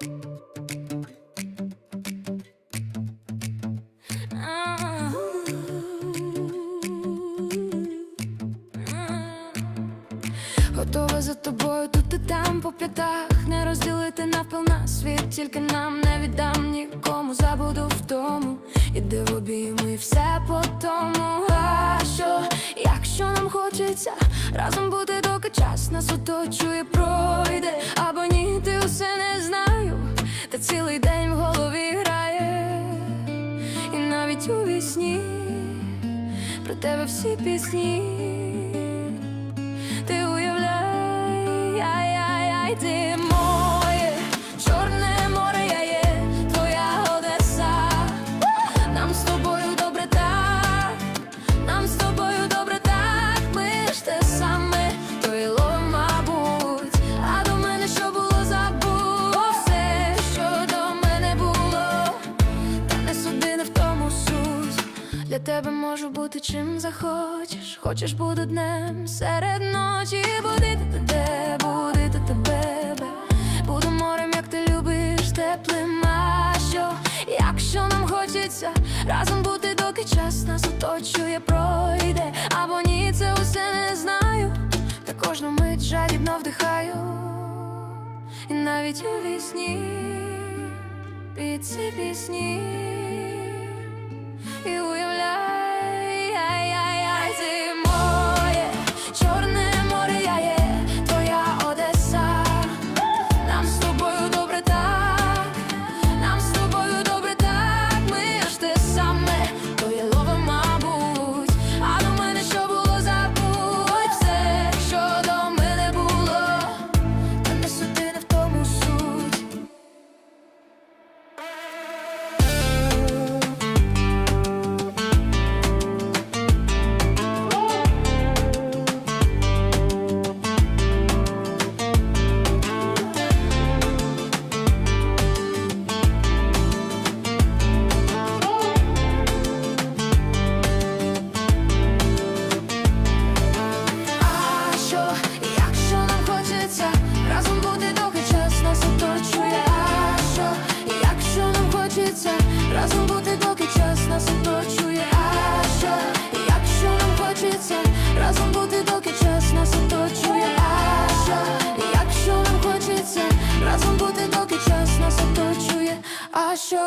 Готова за тобою тут і там по п'ятах. Не розділити навпіл на світ, тільки нам не віддам нікому. Забуду в тому Іди в обійми, все по тому. А що, якщо нам хочеться разом бути, доки час нас оточує, пройде. Або ні, ти усе не цілий день в голові грає. І навіть у вісні про тебе всі пісні Для тебе можу бути чим захочеш. Хочеш буду днем серед ночі будити тебе, будити тебе. Буду морем, як ти любиш, теплим. А що, якщо нам хочеться разом бути, доки час нас оточує, пройде. Або ні, це усе не знаю. Та кожну мить жадібно вдихаю. І навіть у вісні під ці пісні і 说